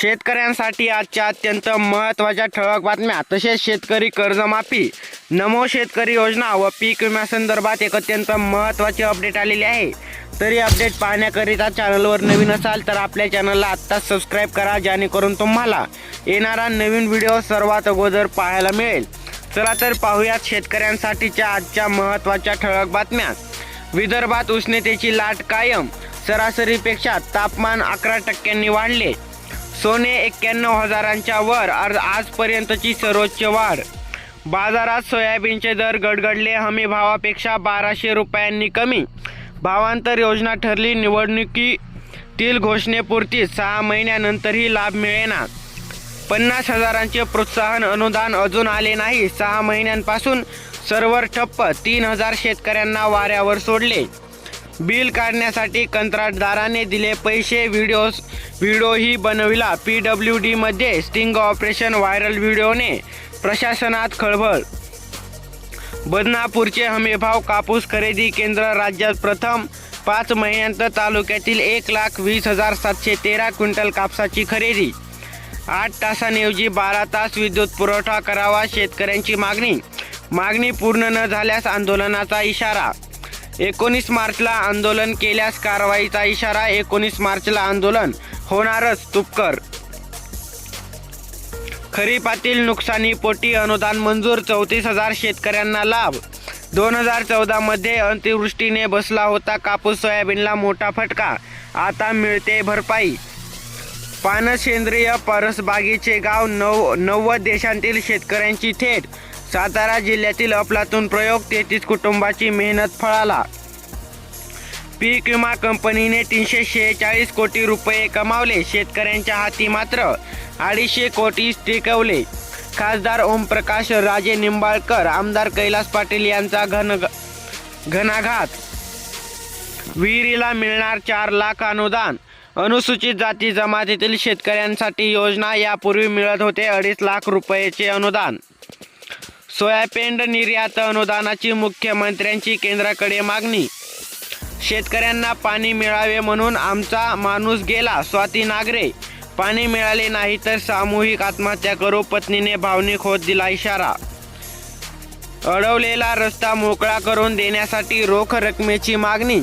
शेतकऱ्यांसाठी आजच्या अत्यंत महत्त्वाच्या ठळक बातम्या. तसेच शेतकरी कर्जमाफी नमो शेतकरी योजना व पीक विम्यासंदर्भात एक अत्यंत महत्त्वाचे अपडेट आलेले आहे. तरी अपडेट पाहण्याकरिता चॅनलवर नवीन असाल तर आपल्या चॅनलला आत्ताच सबस्क्राईब करा जेणेकरून तुम्हाला येणारा नवीन व्हिडिओ सर्वात अगोदर पाहायला मिळेल. चला तर पाहूयात शेतकऱ्यांसाठीच्या आजच्या महत्त्वाच्या ठळक बातम्या. विदर्भात उष्णतेची लाट कायम. सरासरीपेक्षा तापमान अकरा टक्क्यांनी वाढले. सोने एक्क्याण्णव हजारांच्या वर आज आजपर्यंतची सर्वोच्च वाढ. बाजारात सोयाबीनचे दर गडगडले हमी भावापेक्षा बाराशे रुपयांनी कमी. भावांतर योजना ठरली निवडणुकीतील घोषणेपुरती सहा महिन्यानंतरही लाभ मिळेना. पन्नास हजारांचे प्रोत्साहन अनुदान अजून आले नाही. सहा महिन्यांपासून सर्वर ठप्प तीन हजार शेतकऱ्यांना वाऱ्यावर सोडले. बिल काढण्यासाठी कंत्राटदाराने दिले पैसे. व्हिडिओ व्हिडिओही बनविला. पी डब्ल्यू डीमध्ये स्टिंग ऑपरेशन व्हायरल व्हिडिओने प्रशासनात खळबळ. बदनापूरचे हमीभाव कापूस खरेदी केंद्र राज्यात प्रथम पाच महिन्यांत तालुक्यातील एक लाख वीस हजार सातशे तेरा क्विंटल कापसाची खरेदी. आठ तासांऐवजी बारा तास विद्युत पुरवठा करावा शेतकऱ्यांची मागणी. मागणी पूर्ण न झाल्यास आंदोलनाचा इशारा एकोणीस मार्चला आंदोलन केल्यास कारवाईचा इशारा एकोणीस मार्चला आंदोलन होणारच तुपकर. खरीपातील नुकसानीपोटी अनुदान मंजूर चौतीस हजार शेतकऱ्यांना लाभ. दोन हजार चौदामध्ये अतिवृष्टीने बसला होता कापूस सोयाबीनला मोठा फटका. आता मिळते भरपाई. पानसेंद्रिय परसबागीचे गाव नव नव्वद देशांतील शेतकऱ्यांची थेट सातारा जिल्ह्यातील अफलातून प्रयोग तेहतीस कुटुंबाची मेहनत फळाला. पीक विमा कंपनीने तीनशे शेहेचाळीस कोटी रुपये कमावले. शेतकऱ्यांच्या हाती मात्र अडीचशे कोटी टिकवले. खासदार ओमप्रकाश राजे निंबाळकर आमदार कैलास पाटील यांचा घन घनाघात. विहिरीला मिळणार चार लाख अनुदान. अनुसूचित जाती जमातीतील शेतकऱ्यांसाठी योजना यापूर्वी मिळत होते. अडीच लाख रुपयाचे अनुदान. सोयाबीन निर्यात अनुदानाची मुख्यमंत्र्यांची केंद्राकडे मागणी. शेतकऱ्यांना पाणी मिळावे म्हणून आमचा माणूस गेला स्वाती नागरे. पाणी मिळाले नाही तर सामूहिक आत्महत्या करू पत्नीने भावनिक होत दिला इशारा. अडवलेला रस्ता मोकळा करून देण्यासाठी रोख रकमेची मागणी.